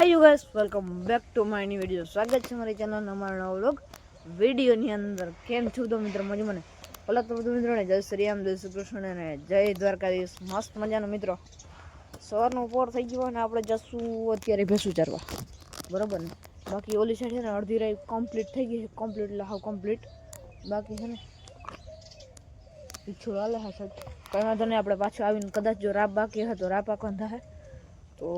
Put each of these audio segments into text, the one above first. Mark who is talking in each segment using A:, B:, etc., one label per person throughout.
A: hi guys welcome back to my new video સ્વાગત છે મારી ચેનલ અમારા નવો વ્લોગ વિડીયોની અંદર કેમ છું તો મિત્રો મજા મને પહેલાં તો બધું મિત્રોને જય શ્રી રામ જય શ્રી કૃષ્ણ અને જય દ્વારકાધીશ મસ્ત મજાનો મિત્રો સવારનો પોર થઈ ગયો અને આપણે જશું અત્યારે ભેંસું ચારવા બરાબર ને બાકી ઓલી સાઈડ છે ને અડધી રાઈ કમ્પ્લીટ થઈ ગઈ છે કમ્પ્લીટ એટલે હાવ કમ્પ્લીટ બાકી છે ને પીછું હાલે હા સાહેબ કંઈ વાંધો નહીં આપણે પાછું આવીને કદાચ જો રાપ બાકી હોય તો રાપ આખો થાય તો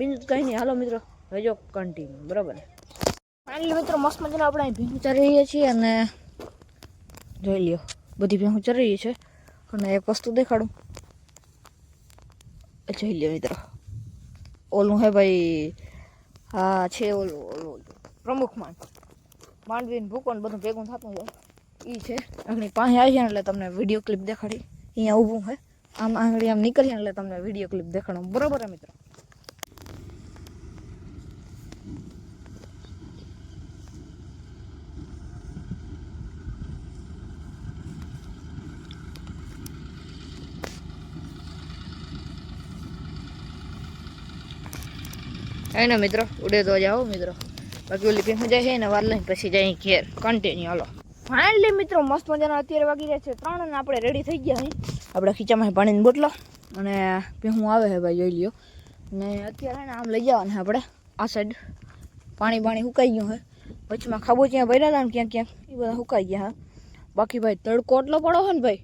A: બીજું કંઈ નહીં હાલો મિત્રો રહેજો કન્ટિન્યુ બરાબર? ફાઇનલી મિત્રો, મસ્ત મજાના આપણે અહીં ભેહું ચરી રહીએ છીએ અને જોઈ લ્યો, બધી ભીંગ ચરી રહી છે. અને એક વસ્તુ દેખાડું. જોઈ લ્યો મિત્રો. ઓલું હે ભાઈ, હા, છે ઓલું ઓલું ઓલું. પ્રમુખ માન. માંડવીને ભૂકો ને બધું ભેગું થતું હોય. એ છે. આંગળી પાસે આવી એટલે તમને વીડિયો ક્લિપ દેખાડી. અહીંયા ઊભું છે આમ આંગળી આમ નીકળીએ એટલે તમને વીડિયો ક્લિપ દેખાડું. બરોબર મિત્રો? એને મિત્રો? ઉડે તો જાઓ મિત્રો. બાકી ઓલી પીવું જાય છે ને વાર લઈને પછી જાય ઘેર. કન્ટિન્યુ હાલો. ફાઇનલી મિત્રો, મસ્ત મજાના અત્યારે વાગી રહ્યા છે ત્રણ અને આપણે રેડી થઈ ગયા અહીં આપણે ખીચામાં પાણીની બોટલો અને પીવું આવે છે ભાઈ, જોઈ લ્યો. ને અત્યારે આમ લઈ જવાના આપણે. આ સાઈડ પાણી પાણી સુકાઈ ગયું છે વચમાં ખાબોચિયા ભર્યા હતા ને ક્યાંક ક્યાંક, એ બધા સુકાઈ ગયા હા. બાકી ભાઈ, તડકો એટલો પડો છે ને ભાઈ,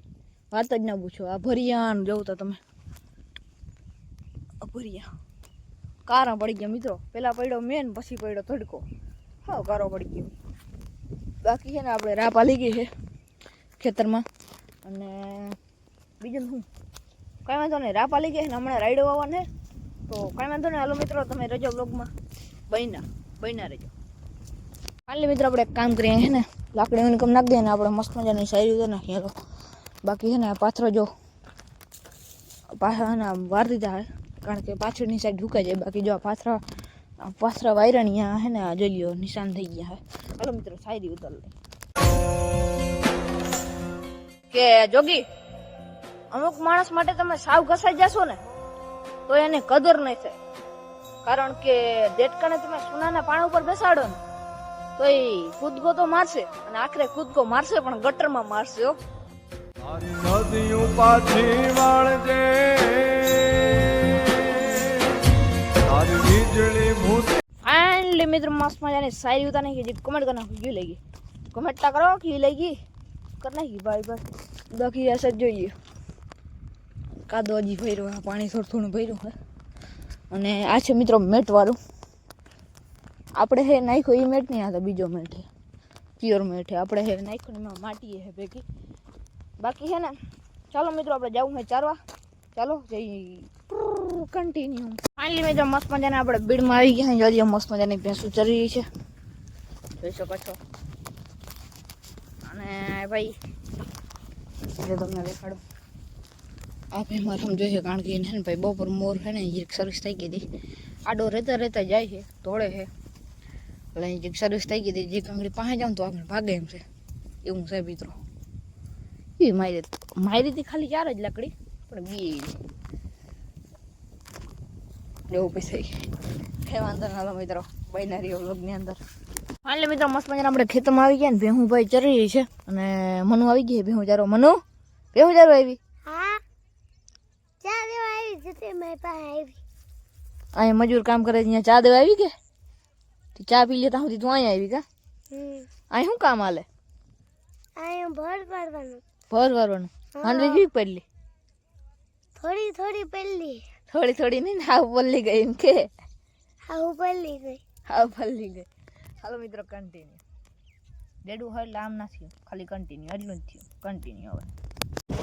A: વાત જ ના પૂછો. આ ભરિયા ને જવું તો તમે. ભરિયા. કારા પડી ગયા મિત્રો પેલા પડ્યો મેન પછી પડ્યો તડકો હા કારો પડી ગયો બાકી છે ને આપણે રાહ પાલી ગઈ છે ખેતરમાં અને બીજું શું કાંઈ વાંધો નહીં રાહ પાલી ગઈ છે ને હમણાં રાઈડો આવવાને તો કાંઈ વાંધો નહીં હાલો મિત્રો તમે રજો બ્લોગમાં બહીના બહીના રહેજો હાલી મિત્રો આપણે એક કામ કરીએ છે ને લાકડી ઇન્કમ નાખી દઈએ ને આપણે મસ્ત મજાની શાયરી તો નાખીએ તો બાકી છે ને આ પાથરો જો પાછા છે ને આમ વાર દીધા હે કારણ કે પાછળની સાઈડ ઢુકાઈ જાય. બાકી જો આ પાથરા પાથરા વાયરણિયા હે ને, આ જોઈ નિશાન થઈ ગયા હે. હાલો મિત્રો, સાયરી ઉતર લઈ કે જોગી, અમુક માણસ માટે તમે સાવ ઘસાઈ જશો ને, તો એને કદર નહીં થાય. કારણ કે દેટકાને તમે સોનાના પાણા ઉપર બેસાડો ને, તો એ કૂદકો તો મારશે અને આખરે કૂદકો મારશે પણ ગટરમાં મારશે
B: પાછી
A: મિત્રો મસ્ત મજાની શાયરી ઉતારી નાખી જે કમેન્ટ કરી નાખી ગઈ લઈ ગઈ કમેન્ટ તા કરો કે લઈ ગઈ કરી નાખી ભાઈ ભાઈ બાકી આ સાઈડ જોઈએ કાદો હજી ભર્યો આ પાણી થોડું થોડું ભર્યું હે અને આ છે મિત્રો મેટ વાળું આપણે હે નાખ્યો એ મેટ નહીં આ તો બીજો મેટ છે પ્યોર મેટ છે આપણે હે નાખ્યો ને એમાં માટી હે ભેગી બાકી છે ને ચાલો મિત્રો આપણે જવું છે ચારવા ચાલો જઈ કન્ટિન્યુ ફાઇનલી મિત્રો મસ્ત મજાને આપણે બીડમાં આવી ગયા જલ્દી મસ્ત મજાની ભેંસું ચરી રહી છે. જોઈ શકો છો. અને ભાઈ એટલે તમને દેખાડું. આ ભાઈ મારે સમજો છે, કારણ કે એને ને ભાઈ બપોર મોર છે ને એક સર્વિસ થઈ ગઈ હતી. આડો રહેતા રહેતા જાય છે તોડે છે. એટલે એક સર્વિસ થઈ ગઈ હતી. જે કાંગડી પાસે જાઉં તો આપણે ભાગે એમ છે. એવું છે મિત્રો. એ મારી મારી હતી ખાલી ચાર જ લાકડી, પણ બી એવું થઈ કઈ વાંધો ના મિત્રો બાયનારી વ્લોગની અંદર. હાલે મિત્રો મસ્ત મજાના આપણે ખેતરમાં આવી ગયા ને ભેહું ભાઈ ચરી રહી છે અને મનુ આવી ગઈ ભેહું ચારો મનુ ભેહું ચારો આવી?
C: હા. ચા દેવા આવી જતી મારી પાસે આવી.
A: અહીંયા મજૂર કામ કરે છે ચા દેવા આવી કે? ચા પી લેતા સુધી તું અહીંયા આવી કા? અહીં શું કામ હાલે?
C: ભર ભરવાનું
A: ભર ભરવાનું હાંડવી કેવી પડલી
C: થોડી થોડી પહેલી
A: થોડી થોડી નહીં ને હાવ પલ્લી ગઈ એમ કે
C: હા હું પહેલી ગઈ
A: હાવ પલ્લી ગઈ હાલો મિત્રો કન્ટિન્યુ ડેડું હોય એટલે આમ ના થયું ખાલી કન્ટિન્યુ એટલું જ થયું કન્ટિન્યુ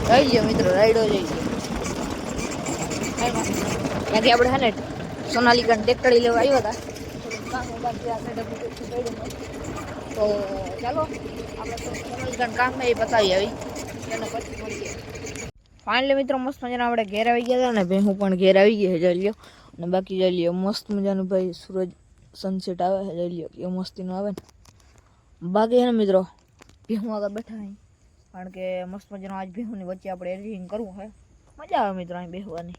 A: હવે જઈ ગયો મિત્રો રાઈડો જઈ ગયો ત્યાંથી આપણે હે ને સોનાલિકા ટેકડી લેવા આવ્યા હતા થોડુંક કામ બાકી આ સાઈડ આપણે કેટલું પડ્યું હોય. તો ચાલો આપણે તો સોનાલિકા કામ એ બતાવી આવી એને પછી મળીએ ફાઇનલી મિત્રો મસ્ત મજાના આપણે ઘેર આવી ગયા હતા ને ભાઈ હું પણ ઘેર આવી ગઈ છે જઈ લ્યો અને બાકી જઈ લ્યો મસ્ત મજાનું ભાઈ સૂરજ સનસેટ આવે છે જઈ લ્યો કેવું મસ્તીનું આવે ને બાકી છે ને મિત્રો ભેહું આગળ બેઠા અહીં કારણ કે મસ્ત મજાનું આજ ભેહુંની વચ્ચે આપણે એડિટિંગ કરવું હોય મજા આવે મિત્રો અહીં બેસવાની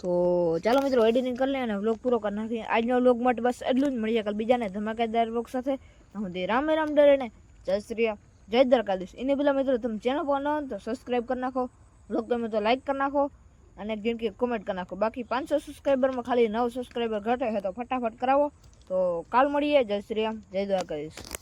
A: તો ચાલો મિત્રો એડિટિંગ કરી લઈએ અને વ્લોગ પૂરો કરી નાખીએ આજનો વ્લોગ માટે બસ એટલું જ મળીએ કાલ બીજાને ધમાકેદાર વ્લોગ સાથે હું દે રામે રામ ડરે ને જય શ્રી રામ જય દ્વારકાધીશ એને પેલા મિત્રો તમે ચેનલ પર ન હોય ને તો સબસ્ક્રાઈબ કરી નાખો વ્લોગ ગમે તો લાઈક કરી નાખો અને કે કોમેન્ટ કરી નાખો. બાકી પાંચસો સબસ્ક્રાઈબરમાં ખાલી નવ સબસ્ક્રાઈબર ઘટે છે તો ફટાફટ કરાવો. તો કાલ મળીએ. જય શ્રી રામ. જય દ્વારકાધીશ.